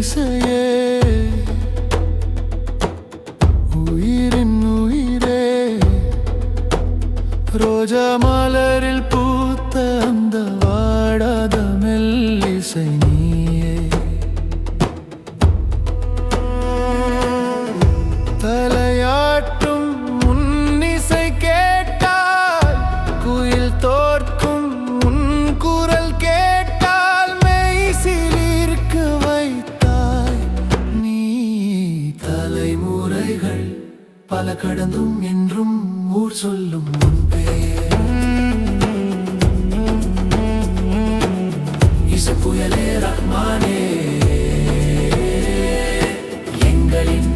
இசையே. உயிரின் உயிரே. ரோஜமா பல கடந்தும் என்றும் ஊர் சொல்லும் உன் இசை புயலே ரஹ்மானே. எங்களின்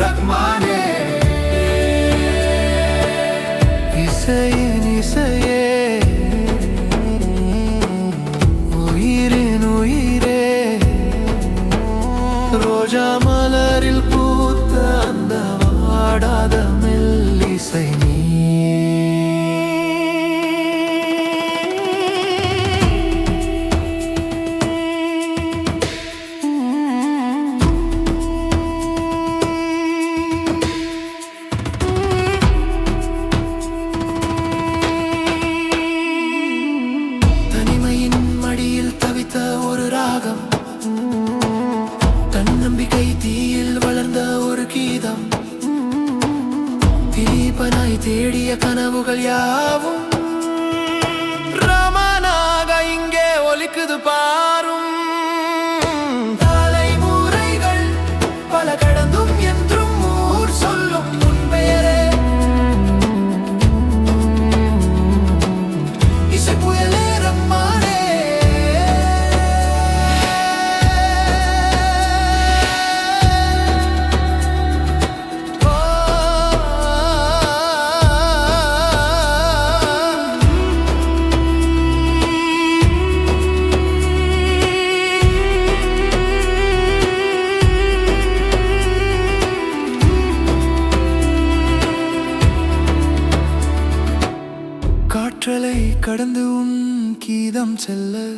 ரஹ்மானே. இசையின் தேடிய கனவுகள் யாவும்? ரமனாக இங்கே ஒலிக்குது பா காற்றலை கடந்து உன் கீதம் செல்ல.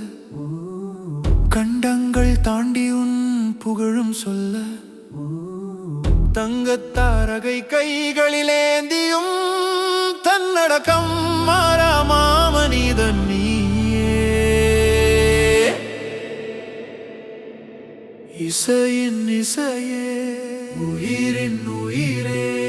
கண்டங்கள் தாண்டி உன் புகழும் சொல்ல. தங்கத்தாரகை கைகளிலேந்தியும் தன்னடக்கம் மாறாமாமனிதன் நீயே. இசையின் இசையே உயிரின் உயிரே.